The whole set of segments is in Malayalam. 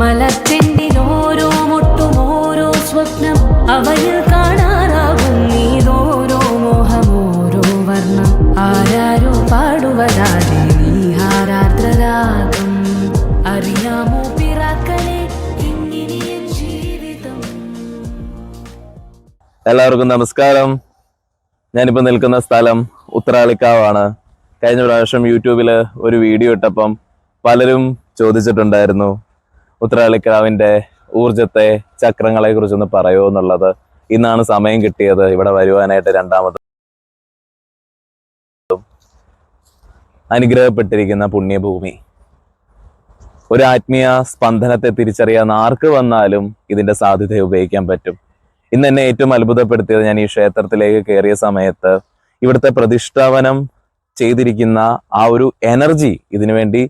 മലത്തിന്റെ ഓരോ മുട്ടും ഓരോ സ്വപ്നം അവയിൽ കാണാറാകും നീതോരോ മോഹം വർണം. ആരാരോ പാടുവതാതെ നീഹാരാർദ്രരാഗം അറിയാമോ പിറാക്കളെ? ഇങ്ങനെയും ജീവിതം. എല്ലാവർക്കും നമസ്കാരം. ഞാനിപ്പോൾ നിൽക്കുന്ന സ്ഥലം ഉത്രാളിക്കാവാണ്. കഴിഞ്ഞ പ്രാവശ്യം യൂട്യൂബിൽ ഒരു വീഡിയോ ഇട്ടപ്പം പലരും ചോദിച്ചിട്ടുണ്ടായിരുന്നു ഉത്രാളിക്കാവിന്റെ ഊർജത്തെ ചക്രങ്ങളെ കുറിച്ചൊന്ന് പറയുമോ എന്നുള്ളത്. ഇന്നാണ് സമയം കിട്ടിയത്. ഇവിടെ വരുവാനായിട്ട് രണ്ടാമത് അനുഗ്രഹപ്പെട്ടിരിക്കുന്ന പുണ്യഭൂമി. ഒരു ആത്മീയ സ്പന്ദനത്തെ തിരിച്ചറിയാൻ ആർക്ക് വന്നാലും ഇതിന്റെ സാധ്യത ഉപയോഗിക്കാൻ പറ്റും. ഇന്ന് എന്നെ ഏറ്റവും അത്ഭുതപ്പെടുത്തിയത് ഞാൻ ഈ ക്ഷേത്രത്തിലേക്ക് കയറിയ സമയത്ത് ഇവിടുത്തെ പ്രതിഷ്ഠാപനം ചെയ്തിരിക്കുന്ന ആ ഒരു എനർജി ഇതിനു വേണ്ടി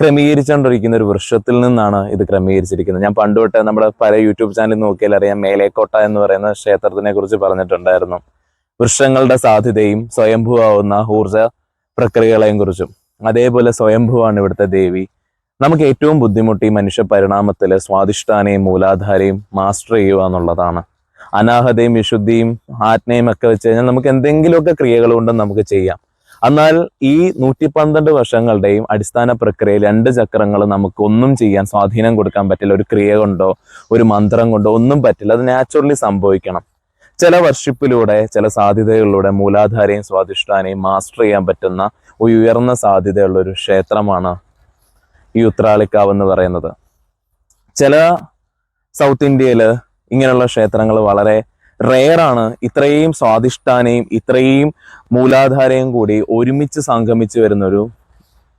ക്രമീകരിച്ചുകൊണ്ടിരിക്കുന്ന ഒരു വൃക്ഷത്തിൽ നിന്നാണ് ഇത് ക്രമീകരിച്ചിരിക്കുന്നത്. ഞാൻ പണ്ട് തൊട്ട് നമ്മുടെ പല യൂട്യൂബ് ചാനലിൽ നോക്കിയാൽ അറിയാം മേലേക്കോട്ട എന്ന് പറയുന്ന ക്ഷേത്രത്തിനെ കുറിച്ച് പറഞ്ഞിട്ടുണ്ടായിരുന്നു. വൃക്ഷങ്ങളുടെ സാധ്യതയും സ്വയംഭൂവാവുന്ന ഊർജ പ്രക്രിയകളെയും കുറിച്ചും. അതേപോലെ സ്വയംഭൂവാണ് ഇവിടുത്തെ ദേവി. നമുക്ക് ഏറ്റവും ബുദ്ധിമുട്ടി മനുഷ്യ പരിണാമത്തിൽ സ്വാധിഷ്ഠാനയും മൂലാധാരയും മാസ്റ്റർ ചെയ്യുക എന്നുള്ളതാണ്. അനാഹതയും വിശുദ്ധിയും ആത്മയും ഒക്കെ വെച്ച് കഴിഞ്ഞാൽ നമുക്ക് എന്തെങ്കിലുമൊക്കെ ക്രിയകൾ നമുക്ക് ചെയ്യാം. എന്നാൽ ഈ നൂറ്റി പന്ത്രണ്ട് വർഷങ്ങളുടെയും അടിസ്ഥാന പ്രക്രിയ രണ്ട് ചക്രങ്ങൾ നമുക്ക് ഒന്നും ചെയ്യാൻ സ്വാധീനം കൊടുക്കാൻ പറ്റില്ല. ഒരു ക്രിയ കൊണ്ടോ ഒരു മന്ത്രം കൊണ്ടോ ഒന്നും പറ്റില്ല. അത് നാച്ചുറലി സംഭവിക്കണം. ചില വർഷിപ്പിലൂടെ ചില സാധ്യതകളിലൂടെ മൂലാധാരയും സ്വാധിഷ്ഠാനയും മാസ്റ്റർ ചെയ്യാൻ പറ്റുന്ന ഉയർന്ന സാധ്യതയുള്ള ഒരു ക്ഷേത്രമാണ് ഈ ഉത്രാളിക്കാവ് എന്ന് പറയുന്നത്. ചില സൗത്ത് ഇന്ത്യയിൽ ഇങ്ങനെയുള്ള ക്ഷേത്രങ്ങൾ വളരെ റെയറാണ് ഇത്രയും സ്വാധിഷ്ഠാനയും ഇത്രയും മൂലാധാരയും കൂടി ഒരുമിച്ച് സംഗമിച്ച് വരുന്നൊരു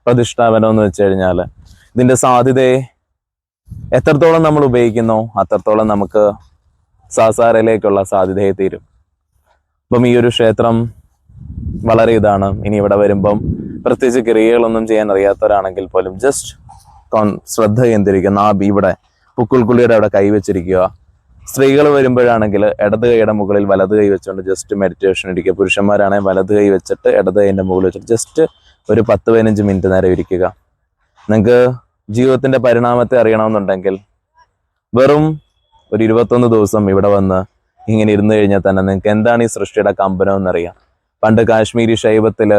പ്രതിഷ്ഠാപനം എന്ന് വെച്ച് കഴിഞ്ഞാൽ ഇതിന്റെ സാധ്യതയെ എത്രത്തോളം നമ്മൾ ഉപയോഗിക്കുന്നോ അത്രത്തോളം നമുക്ക് സാസാരയിലേക്കുള്ള സാധ്യതയെ തീരും. അപ്പം ഈ ഒരു ക്ഷേത്രം വളരെ ഇതാണ്. ഇനി ഇവിടെ വരുമ്പം പ്രത്യേകിച്ച് ക്രിയകളൊന്നും ചെയ്യാൻ അറിയാത്തവരാണെങ്കിൽ പോലും ജസ്റ്റ് ശ്രദ്ധ കേന്ദ്രീകരിക്കുക നാബി ഇവിടെ പുക്കുൾക്കുള്ളിയുടെ അവിടെ കൈവച്ചിരിക്കുക. സ്ത്രീകൾ വരുമ്പോഴാണെങ്കിൽ ഇടത് കൈയുടെ മുകളിൽ വലത് കൈ വെച്ചുകൊണ്ട് ജസ്റ്റ് മെഡിറ്റേഷൻ ഇരിക്കുക. പുരുഷന്മാരാണെങ്കിൽ വലത് കൈ വെച്ചിട്ട് ഇടത് കൈന്റെ മുകളിൽ വെച്ചിട്ട് ജസ്റ്റ് ഒരു പത്ത് പതിനഞ്ച് മിനിറ്റ് നേരം ഇരിക്കുക. നിങ്ങൾക്ക് ജീവിതത്തിന്റെ പരിണാമത്തെ അറിയണമെന്നുണ്ടെങ്കിൽ വെറും ഒരു ഇരുപത്തൊന്ന് ദിവസം ഇവിടെ വന്ന് ഇങ്ങനെ ഇരുന്നു കഴിഞ്ഞാൽ തന്നെ നിങ്ങൾക്ക് എന്താണ് ഈ സൃഷ്ടിയുടെ കമ്പനം എന്നറിയാം. പണ്ട് കാശ്മീരി ശൈവത്തിൽ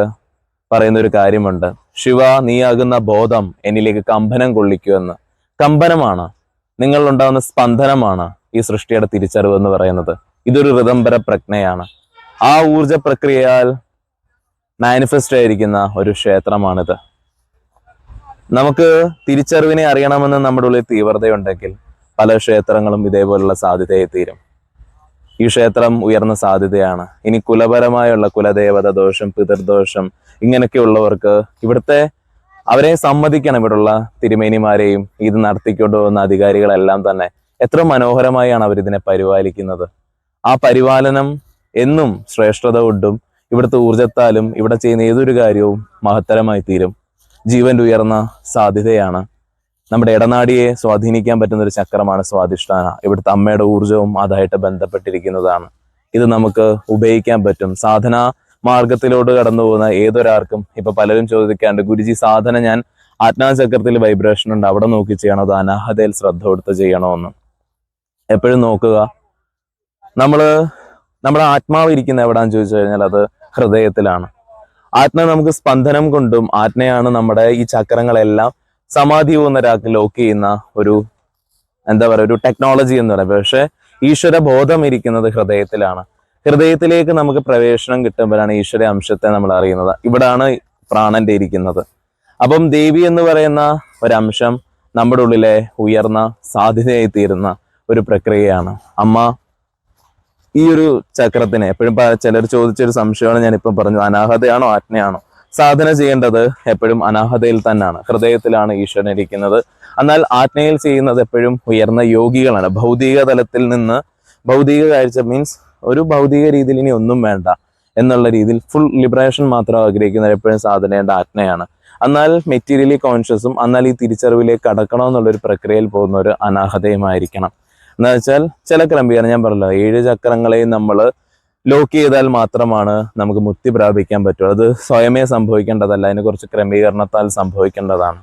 പറയുന്ന ഒരു കാര്യമുണ്ട്. ശിവ നീയാകുന്ന ബോധം എന്നിലേക്ക് കമ്പനം കൊള്ളിക്കുമെന്ന്. കമ്പനമാണ്. നിങ്ങളിലുണ്ടാകുന്ന സ്പന്ദനമാണ്. ഈ സൃഷ്ടിയുടെ തിരിച്ചറിവ് എന്ന് പറയുന്നത്. ഇതൊരു ഋതംബര പ്രജ്ഞയാണ്. ആ ഊർജ പ്രക്രിയയാൽ മാനിഫെസ്റ്റ് ആയിരിക്കുന്ന ഒരു ക്ഷേത്രമാണിത്. നമുക്ക് തിരിച്ചറിവിനെ അറിയണമെന്ന് നമ്മുടെ ഉള്ളിൽ തീവ്രതയുണ്ടെങ്കിൽ പല ക്ഷേത്രങ്ങളും ഇതേപോലുള്ള സാധ്യതയെ തീരും. ഈ ക്ഷേത്രം ഉയർന്ന സാധ്യതയാണ്. ഇനി കുലപരമായുള്ള കുലദേവത ദോഷം പിതൃദോഷം ഇങ്ങനെയൊക്കെയുള്ളവർക്ക് ഇവിടുത്തെ അവരെ സമ്മതിക്കണം. ഇവിടുള്ള തിരുമേനിമാരെയും ഇത് നടത്തിക്കൊണ്ടുപോകുന്ന അധികാരികളെല്ലാം തന്നെ എത്ര മനോഹരമായാണ് അവരിതിനെ പരിപാലിക്കുന്നത്. ആ പരിപാലനം എന്നും ശ്രേഷ്ഠത കൊണ്ടും ഇവിടുത്തെ ഊർജത്താലും ഇവിടെ ചെയ്യുന്ന ഏതൊരു കാര്യവും മഹത്തരമായി തീരും. ജീവന്റെ ഉയർന്ന സാധ്യതയാണ്. നമ്മുടെ ഇടനാടിയെ സ്വാധീനിക്കാൻ പറ്റുന്ന ഒരു ചക്രമാണ് സ്വാധിഷ്ഠാന. ഇവിടുത്തെ അമ്മയുടെ ഊർജവും അതായിട്ട് ബന്ധപ്പെട്ടിരിക്കുന്നതാണ്. ഇത് നമുക്ക് ഉപയോഗിക്കാൻ പറ്റും. സാധന മാർഗത്തിലോട്ട് കടന്നു പോകുന്ന ഏതൊരാർക്കും ഇപ്പൊ പലരും ചോദിക്കാണ്ട് ഗുരുജി സാധന ഞാൻ ആത്മാചക്രത്തിൽ വൈബ്രേഷൻ ഉണ്ട്. അവിടെ നോക്കി ചെയ്യണോ? അത് അനാഹതയിൽ ശ്രദ്ധ കൊടുത്ത് ചെയ്യണോ? എന്ന്. എപ്പോഴും നോക്കുക. നമ്മൾ നമ്മുടെ ആത്മാവ് ഇരിക്കുന്ന എവിടാന്ന് ചോദിച്ചു കഴിഞ്ഞാൽ അത് ഹൃദയത്തിലാണ്. ആത്മ നമുക്ക് സ്പന്ദനം കൊണ്ടും ആത്മയാണ് നമ്മുടെ ഈ ചക്രങ്ങളെല്ലാം സമാധി പോകുന്ന ഒരാൾക്ക് ലോക്ക് ചെയ്യുന്ന ഒരു എന്താ പറയുക ഒരു ടെക്നോളജി എന്ന് പറയുന്നത് പക്ഷെ ഈശ്വര ബോധം ഇരിക്കുന്നത് ഹൃദയത്തിലാണ്. ഹൃദയത്തിലേക്ക് നമുക്ക് പ്രവേശനം കിട്ടുമ്പോഴാണ് ഈശ്വര അംശത്തെ നമ്മൾ അറിയുന്നത്. ഇവിടാണ് പ്രാണന്റെ ഇരിക്കുന്നത്. അപ്പം ദേവി എന്ന് പറയുന്ന ഒരംശം നമ്മുടെ ഉള്ളിലെ ഉയർന്ന സാധ്യതയായി തീരുന്ന ഒരു പ്രക്രിയയാണ്. അമ്മ ഈ ഒരു ചക്രത്തിന് എപ്പോഴും ചിലർ ചോദിച്ചൊരു സംശയമാണ് ഞാൻ ഇപ്പം പറഞ്ഞു. അനാഹതയാണോ ആജ്ഞയാണോ? സാധന ചെയ്യേണ്ടത് എപ്പോഴും അനാഹതയിൽ തന്നെയാണ് ഹൃദയത്തിലാണ് ഈശ്വരൻ ഇരിക്കുന്നത്. എന്നാൽ ആജ്ഞയിൽ ചെയ്യുന്നത് എപ്പോഴും ഉയർന്ന യോഗികളാണ്. ഭൗതിക തലത്തിൽ നിന്ന് ഭൗതിക കാഴ്ച മീൻസ് ഒരു ഭൗതിക രീതിയിൽ ഇനി ഒന്നും വേണ്ട എന്നുള്ള രീതിയിൽ ഫുൾ ലിബറേഷൻ മാത്രം ആഗ്രഹിക്കുന്നവർ എപ്പോഴും സാധനയുടെ ആജ്ഞയാണ്. എന്നാൽ മെറ്റീരിയലി കോൺഷ്യസും എന്നാൽ ഈ തിരിച്ചറിവിലേക്ക് കടക്കണമെന്നുള്ളൊരു പ്രക്രിയയിൽ പോകുന്ന ഒരു അനാഹതയുമായിരിക്കണം. എന്ന് വെച്ചാൽ ചില ക്രമീകരണം ഞാൻ പറഞ്ഞല്ലോ ഏഴ് ചക്രങ്ങളെയും നമ്മൾ ലോക്ക് ചെയ്താൽ മാത്രമാണ് നമുക്ക് മുക്തി പ്രാപിക്കാൻ പറ്റുള്ളൂ അത് സ്വയമേ സംഭവിക്കേണ്ടതല്ല അതിന് കുറച്ച് ക്രമീകരണത്താൽ സംഭവിക്കേണ്ടതാണ്.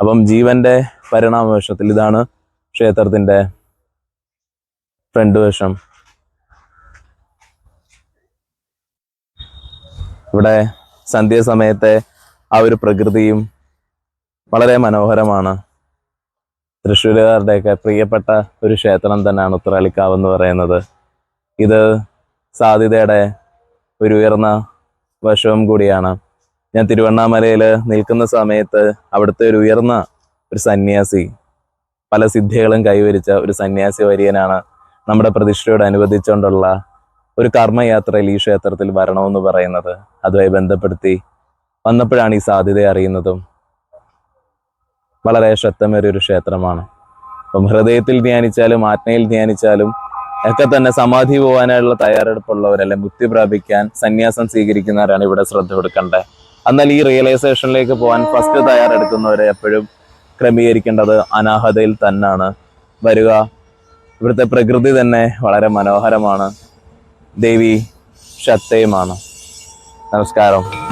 അപ്പം ജീവന്റെ പരിണാമവശത്തിൽ ഇതാണ് ക്ഷേത്രത്തിന്റെ ഫ്രണ്ട് വശം. ഇവിടെ സന്ധ്യാസമയത്തെ ആ ഒരു പ്രകൃതിയും വളരെ മനോഹരമാണ്. തൃശ്ശൂരുകാരുടെയൊക്കെ പ്രിയപ്പെട്ട ഒരു ക്ഷേത്രം തന്നെയാണ് ഉത്രാലിക്കാവ് എന്ന് പറയുന്നത്. ഇത് സാധ്യതയുടെ ഒരു ഉയർന്ന വശവും കൂടിയാണ്. ഞാൻ തിരുവണ്ണാമലയിൽ നിൽക്കുന്ന സമയത്ത് അവിടുത്തെ ഒരു ഉയർന്ന ഒരു സന്യാസി പല സിദ്ധികളും കൈവരിച്ച ഒരു സന്യാസി വര്യനാണ് നമ്മുടെ പ്രതിഷ്ഠയോട് അനുവദിച്ചുകൊണ്ടുള്ള ഒരു കർമ്മയാത്രയിൽ ഈ ക്ഷേത്രത്തിൽ വരണമെന്ന് പറയുന്നത്. അതുമായി ബന്ധപ്പെടുത്തി വന്നപ്പോഴാണ് ഈ സാധ്യത അറിയുന്നതും വളരെ ശക്തമേറിയ ഒരു ക്ഷേത്രമാണ്. അപ്പം ഹൃദയത്തിൽ ധ്യാനിച്ചാലും ആത്മയിൽ ധ്യാനിച്ചാലും ഒക്കെ തന്നെ സമാധി പോകാനായുള്ള തയ്യാറെടുപ്പുള്ളവരല്ലേ? മുക്തി പ്രാപിക്കാൻ സന്യാസം സ്വീകരിക്കുന്നവരാണ് ഇവിടെ ശ്രദ്ധ കൊടുക്കേണ്ടത്. എന്നാൽ ഈ റിയലൈസേഷനിലേക്ക് പോകാൻ ഫസ്റ്റ് തയ്യാറെടുക്കുന്നവരെ എപ്പോഴും ക്രമീകരിക്കേണ്ടത് അനാഹതയിൽ തന്നെയാണ് വരിക. ഇവിടുത്തെ പ്രകൃതി തന്നെ വളരെ മനോഹരമാണ്. ദേവി ശക്തയുമാണ് നമസ്കാരം.